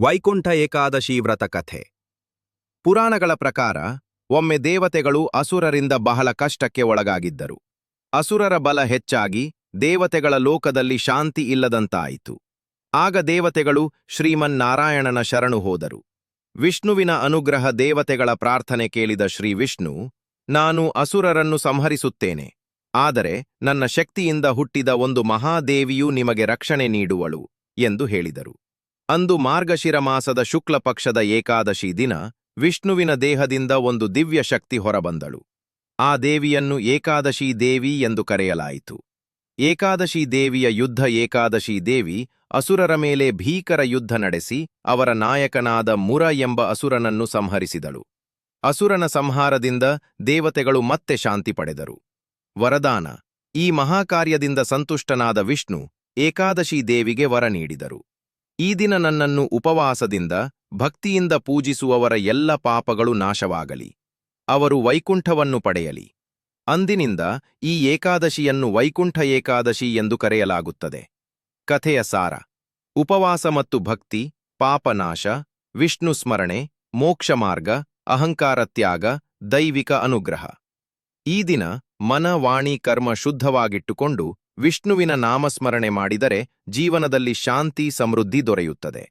ವೈಕುಂಠ ಏಕಾದಶಿ ವ್ರತ ಕಥೆ. ಪುರಾಣಗಳ ಪ್ರಕಾರ, ಒಮ್ಮೆ ದೇವತೆಗಳು ಅಸುರರಿಂದ ಬಹಳ ಕಷ್ಟಕ್ಕೆ ಒಳಗಾಗಿದ್ದರು. ಅಸುರರ ಬಲ ಹೆಚ್ಚಾಗಿ ದೇವತೆಗಳ ಲೋಕದಲ್ಲಿ ಶಾಂತಿ ಇಲ್ಲದಂತಾಯಿತು. ಆಗ ದೇವತೆಗಳು ಶ್ರೀಮನ್ನಾರಾಯಣನ ಶರಣು ಹೋದರು. ವಿಷ್ಣುವಿನ ಅನುಗ್ರಹ ದೇವತೆಗಳ ಪ್ರಾರ್ಥನೆ ಕೇಳಿದ ಶ್ರೀ ವಿಷ್ಣು, ನಾನು ಅಸುರರನ್ನು ಸಂಹರಿಸುತ್ತೇನೆ. ಆದರೆ ನನ್ನ ಶಕ್ತಿಯಿಂದ ಹುಟ್ಟಿದ ಒಂದು ಮಹಾದೇವಿಯು ನಿಮಗೆ ರಕ್ಷಣೆ ನೀಡುವಳು ಎಂದು ಹೇಳಿದರು. ಅಂದು ಮಾರ್ಗಶಿರ ಮಾಸದ ಶುಕ್ಲ ಪಕ್ಷದ ಏಕಾದಶಿ ದಿನ ವಿಷ್ಣುವಿನ ದೇಹದಿಂದ ಒಂದು ದಿವ್ಯ ಶಕ್ತಿ ಹೊರಬಂದಳು. ಆ ದೇವಿಯನ್ನು ಏಕಾದಶಿ ದೇವಿ ಎಂದು ಕರೆಯಲಾಯಿತು. ಏಕಾದಶಿ ದೇವಿಯ ಯುದ್ಧ ಏಕಾದಶಿ ದೇವಿ ಅಸುರರ ಮೇಲೆ ಭೀಕರ ಯುದ್ಧ ನಡೆಸಿ ಅವರ ನಾಯಕನಾದ ಮುರ ಎಂಬ ಅಸುರನನ್ನು ಸಂಹರಿಸಿದಳು. ಅಸುರನ ಸಂಹಾರದಿಂದ ದೇವತೆಗಳು ಮತ್ತೆ ಶಾಂತಿ ಪಡೆದರು. ವರದಾನ, ಈ ಮಹಾಕಾರ್ಯದಿಂದ ಸಂತುಷ್ಟನಾದ ವಿಷ್ಣು ಏಕಾದಶಿ ದೇವಿಗೆ ವರ ನೀಡಿದರು. ಈ ದಿನ ನನ್ನನ್ನು ಉಪವಾಸದಿಂದ ಭಕ್ತಿಯಿಂದ ಪೂಜಿಸುವವರ ಎಲ್ಲ ಪಾಪಗಳು ನಾಶವಾಗಲಿ. ಅವರು ವೈಕುಂಠವನ್ನು ಪಡೆಯಲಿ. ಅಂದಿನಿಂದ ಈ ಏಕಾದಶಿಯನ್ನು ವೈಕುಂಠ ಏಕಾದಶಿ ಎಂದು ಕರೆಯಲಾಗುತ್ತದೆ. ಕಥೆಯ ಸಾರ. ಉಪವಾಸ ಮತ್ತು ಭಕ್ತಿ, ಪಾಪನಾಶ, ವಿಷ್ಣು ಸ್ಮರಣೆ, ಮೋಕ್ಷ ಮಾರ್ಗ, ಅಹಂಕಾರ ತ್ಯಾಗ, ದೈವಿಕ ಅನುಗ್ರಹ. ಈ ದಿನ ಮನ, ವಾಣಿ, ಕರ್ಮ ಶುದ್ಧವಾಗಿಟ್ಟುಕೊಂಡು ವಿಷ್ಣುವಿನ ನಾಮಸ್ಮರಣೆ ಮಾಡಿದರೆ ಜೀವನದಲ್ಲಿ ಶಾಂತಿ ಸಮೃದ್ಧಿ ದೊರೆಯುತ್ತದೆ.